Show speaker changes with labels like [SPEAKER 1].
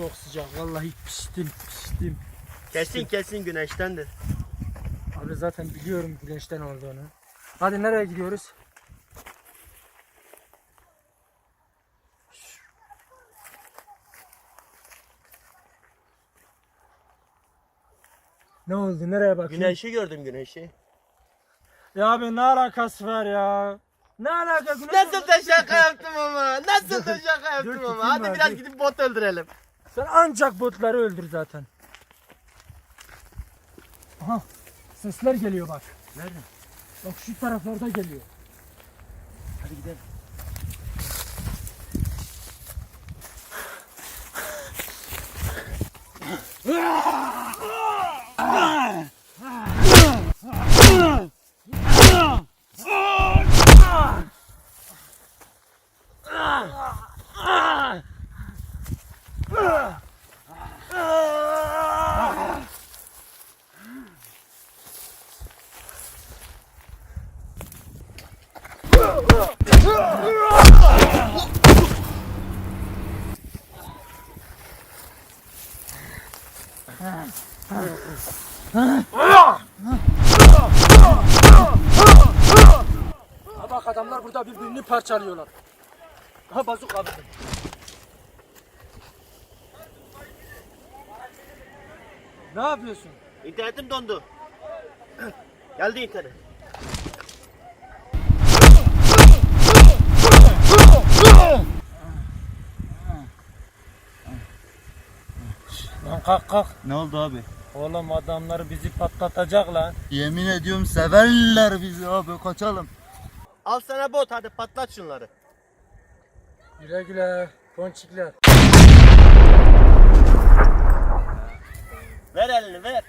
[SPEAKER 1] çok sıcak. Vallahi piştim piştim.
[SPEAKER 2] Kesin kesin güneştendir.
[SPEAKER 1] Abi zaten biliyorum güneşten olduğunu. Hadi nereye gidiyoruz? Ne oldu? Nereye bakayım?
[SPEAKER 2] Güneşi gördüm güneşi.
[SPEAKER 1] Ya abi ne alakası var ya? Ne alaka? Güneş
[SPEAKER 2] Nasıl da şaka yaptım ama. Nasıl da şaka yaptım ama. Hadi biraz gidip bot öldürelim.
[SPEAKER 1] Sen ancak botları öldür zaten. Aha sesler geliyor bak.
[SPEAKER 2] Nerede?
[SPEAKER 1] Bak şu taraflarda geliyor.
[SPEAKER 2] Hadi gidelim.
[SPEAKER 1] Ha bak adamlar burada birbirini parçalıyorlar.
[SPEAKER 2] Ha bazuk abi.
[SPEAKER 1] Ne yapıyorsun?
[SPEAKER 2] İnternetim dondu. Geldi internet.
[SPEAKER 1] Lan kalk kalk.
[SPEAKER 3] Ne oldu abi?
[SPEAKER 1] Oğlum adamlar bizi patlatacak lan.
[SPEAKER 3] Yemin ediyorum severler bizi abi kaçalım.
[SPEAKER 2] Al sana bot hadi patlat şunları.
[SPEAKER 1] Güle güle ponçikler. Ver elini ver.